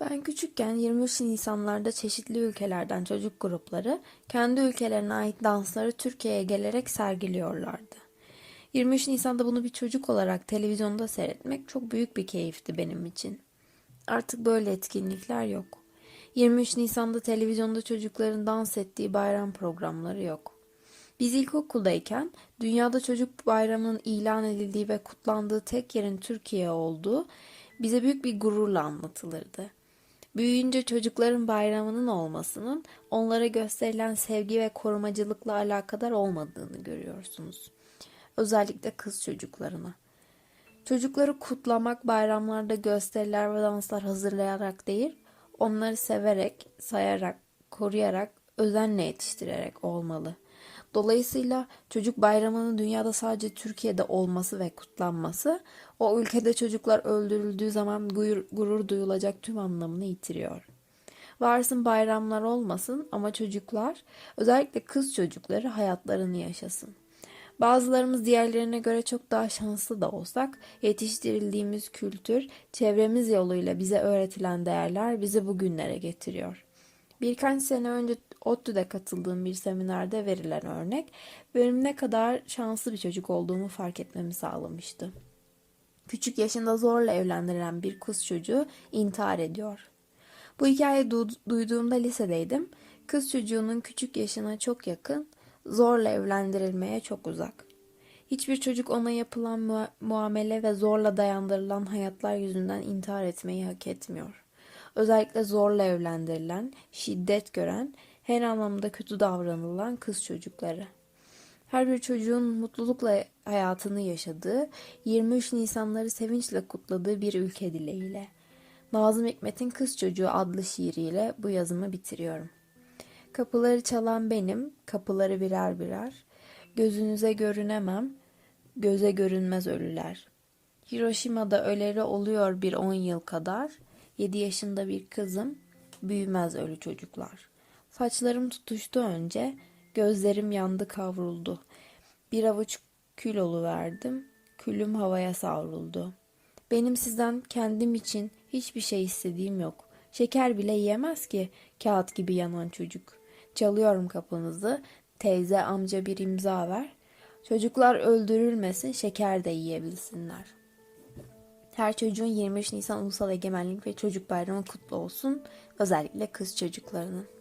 Ben küçükken 23 Nisanlarda çeşitli ülkelerden çocuk grupları kendi ülkelerine ait dansları Türkiye'ye gelerek sergiliyorlardı. 23 Nisan'da bunu bir çocuk olarak televizyonda seyretmek çok büyük bir keyifti benim için. Artık böyle etkinlikler yok. 23 Nisan'da televizyonda çocukların dans ettiği bayram programları yok. Biz ilkokuldayken dünyada çocuk bayramının ilan edildiği ve kutlandığı tek yerin Türkiye olduğu bize büyük bir gururla anlatılırdı. Büyüyünce çocukların bayramının olmasının onlara gösterilen sevgi ve korumacılıkla alakadar olmadığını görüyorsunuz. Özellikle kız çocuklarına. Çocukları kutlamak bayramlarda gösteriler ve danslar hazırlayarak değil, onları severek, sayarak, koruyarak, özenle yetiştirerek olmalı. Dolayısıyla çocuk bayramının dünyada sadece Türkiye'de olması ve kutlanması, o ülkede çocuklar öldürüldüğü zaman gurur, gurur duyulacak tüm anlamını yitiriyor. Varsın bayramlar olmasın ama çocuklar, özellikle kız çocukları hayatlarını yaşasın. Bazılarımız diğerlerine göre çok daha şanslı da olsak, yetiştirildiğimiz kültür, çevremiz yoluyla bize öğretilen değerler bizi bugünlere getiriyor. Birkaç sene önce ODTÜ'de katıldığım bir seminerde verilen örnek, benim ne kadar şanslı bir çocuk olduğumu fark etmemi sağlamıştı. Küçük yaşında zorla evlendirilen bir kız çocuğu intihar ediyor. Bu hikayeyi du- duyduğumda lisedeydim. Kız çocuğunun küçük yaşına çok yakın, zorla evlendirilmeye çok uzak. Hiçbir çocuk ona yapılan mua- muamele ve zorla dayandırılan hayatlar yüzünden intihar etmeyi hak etmiyor. Özellikle zorla evlendirilen, şiddet gören, her anlamda kötü davranılan kız çocukları. Her bir çocuğun mutlulukla hayatını yaşadığı, 23 Nisanları sevinçle kutladığı bir ülke dileğiyle. Nazım Hikmet'in Kız Çocuğu adlı şiiriyle bu yazımı bitiriyorum. Kapıları çalan benim, kapıları birer birer. Gözünüze görünemem, göze görünmez ölüler. Hiroşima'da öleri oluyor bir on yıl kadar. Yedi yaşında bir kızım, büyümez ölü çocuklar. Saçlarım tutuştu önce, gözlerim yandı kavruldu. Bir avuç kül verdim, külüm havaya savruldu. Benim sizden kendim için hiçbir şey istediğim yok. Şeker bile yiyemez ki kağıt gibi yanan çocuk. Çalıyorum kapınızı, teyze amca bir imza ver. Çocuklar öldürülmesin, şeker de yiyebilsinler. Her çocuğun 23 Nisan Ulusal Egemenlik ve Çocuk Bayramı kutlu olsun. Özellikle kız çocuklarının.